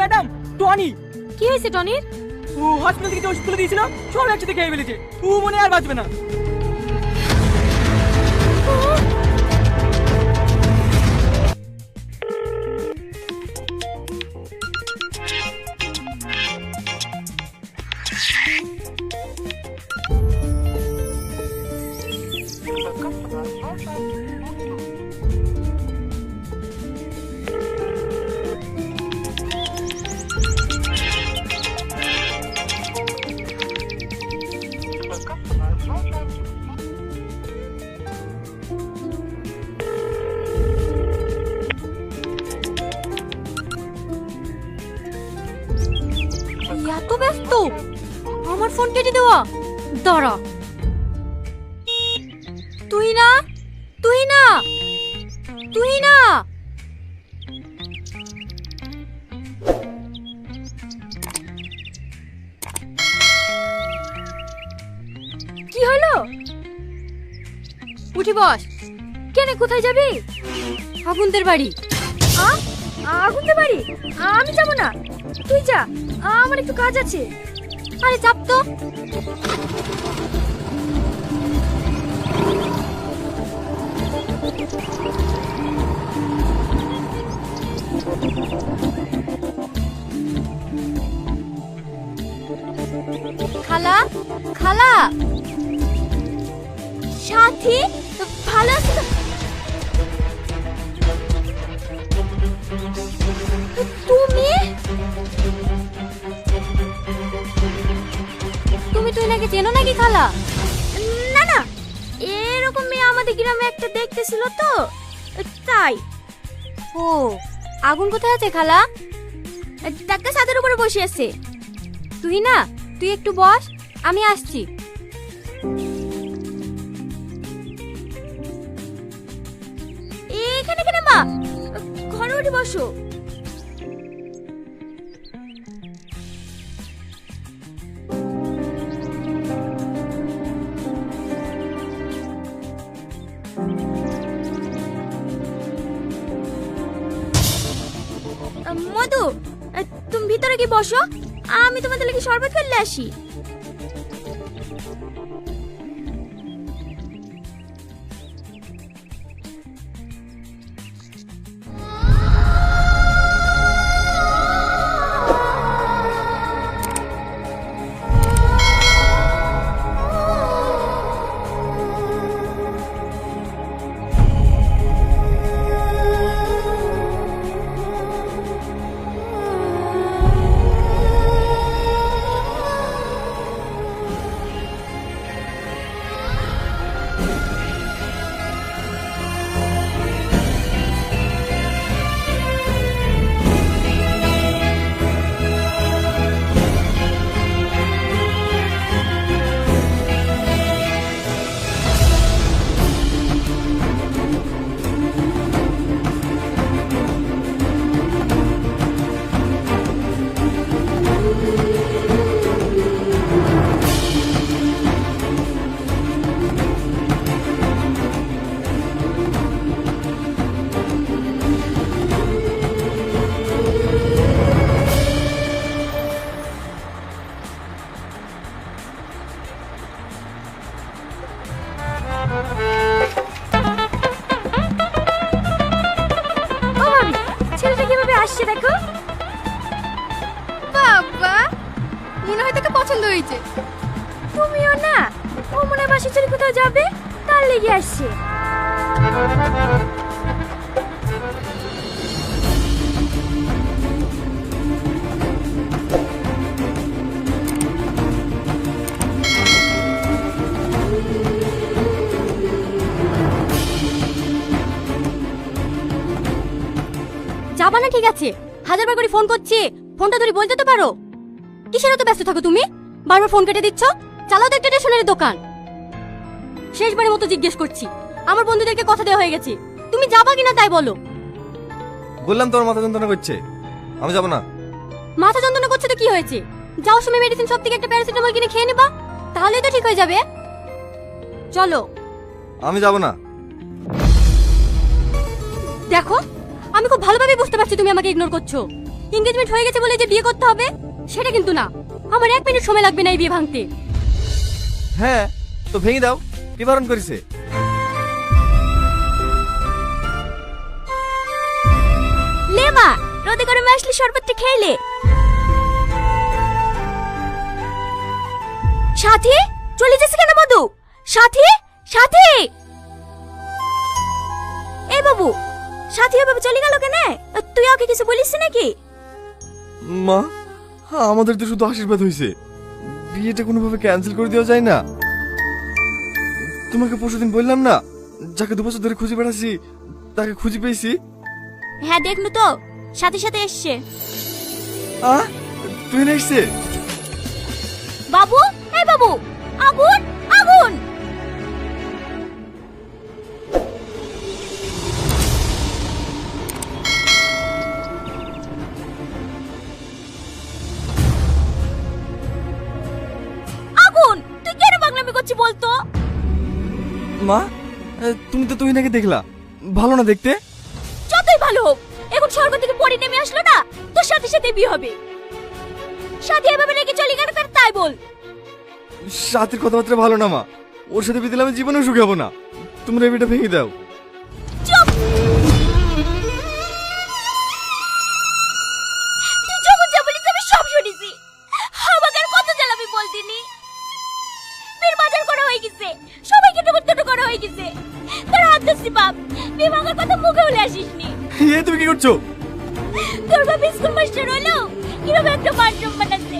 Madam Tony. কি হয়েছে টনির? ও hospital থেকে ওষুধ তুলে দিয়েছিল সব একসাথে খেয়ে ফেলেছে। ও মনে আর বাঁচবে না। এত ব্যস্ত? আমার ফোন কেটে দেওয়া। দাঁড়া। তুই না? তুই না? তুই না? কি হলো? উঠি বস। কেন, কোথায় যাবি? আগুনদের বাড়ি। আগুনদের বাড়ি? আমি যাব না। তুই যা। আমার একটু কাজ আছে। আরে চাপ তো। খালা খালা। সাথী ভালো আছো তুমি? তুমি তুই নাকি চেনো নাকি খালা? না না, এরকম মেয়ে আমাদের গ্রামে একটা দেখতেছিল তো। তাই। ও, আগুন কোথায় আছে খালা? ডাক্তার ছাদের উপরে বসে আছে। তুই না তুই একটু বস, আমি আসছি। উঠে বসো। মধু তুমি ভিতরে কি বসো। আমি তোমাদের লাগি শরবত ফেললে আসি। পছন্দ হয়েছে। তুমিও না ও মনে বাসা ছেড়ে কোথাও যাবে? তার লেগে আসছে। যাবা না, ঠিক আছে। হাজারবার করে ফোন করছি। ফোনটা ধরে বলতে তো পারো। কিসের এত ব্যস্ত থাকো তুমি? বারবার ফোন কেটে দিচ্ছ? চালাও তো একটা স্টেশনের দোকান। শেষবারের মতো জিজ্ঞেস করছি। আমার বন্ধুদেরকে কথা দেওয়া হয়ে গেছে। তুমি যাবা কিনা তাই বলো। বললাম তোমার মাথা যন্ত্রণা করছে। আমি যাব না। মাথা যন্ত্রণা করছে তো কি হয়েছে? যাও সময় মেডিসিন সব থেকে একটা প্যারাসিটামল কিনে খেয়ে নেবা। তাহলেই তো ঠিক হয়ে যাবে। চলো। আমি যাব না। দেখো আমি খুব ভালোভাবে বুঝতে পারছি তুমি আমাকে ইগনোর করছ। এঙ্গেজমেন্ট হয়ে গেছে বলে যে বিয়ে করতে হবে সেটা কিন্তু না। আমার এক মিনিট সময় লাগবে না এই বিয়ে ভাঙতে। হ্যাঁ তো ভেঙে দাও কি বারণ করেছে। লে মা রোদে গরমে আসলে শরবতটা খেলে সাথী চলে যাচ্ছে কেন মধু? সাথী সাথী! এই বাবু সাথী বাবু চলে গেল কেন? তুই ওকে কিছু বলিস নাকি? মা? আমাদের তো শুধু আশীর্বাদ হয়েছে বিয়েটা কোনোভাবে ক্যান্সেল করে দেওয়া যায় না। তোমাকে পরশুদিন বললাম না যাকে দু বছর ধরে খুঁজে বেড়াচ্ছি তাকে খুঁজে পেয়েছি। হ্যাঁ দেখল তো সাথে সাথে এসছে। আ? তুই এসছে বাবু এই বাবু আগুন! করছিস বলতো মা তুমি তো তুই নাকি দেখলা। ভালো না দেখতে? যতই ভালো হোক এখন স্বর্গ থেকে পরি নেমে আসলো না তোর সাথে সাথে বিয়ে হবে। সাথে এভাবে রেখে চলে গেলে তার তাই বল। সাথের কথাবার্তা ভালো না মা। ওর সাথে বিয়ে দিলে আমি জীবনেও সুখাবো না। তোমরা বিয়েটা ভেঙে দাও। গেছে। সবাইকে টুকু টুকু করা হয়ে গেছে। তোর হাত ধরছি বাপ। বিভাগের কথা মুখে বলে আসিসনি? এ তুমি কি করছ? তোর বাপ স্কুল মাস্টার হলো। কীভাবে একটা মান সম্মান আছে?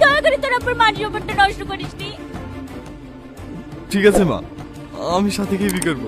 দয়া করে তোর উপর মান সম্মানটা নষ্ট করিসনি। ঠিক আছে মা। আমি সাথে গিয়ে বিয়ে করব।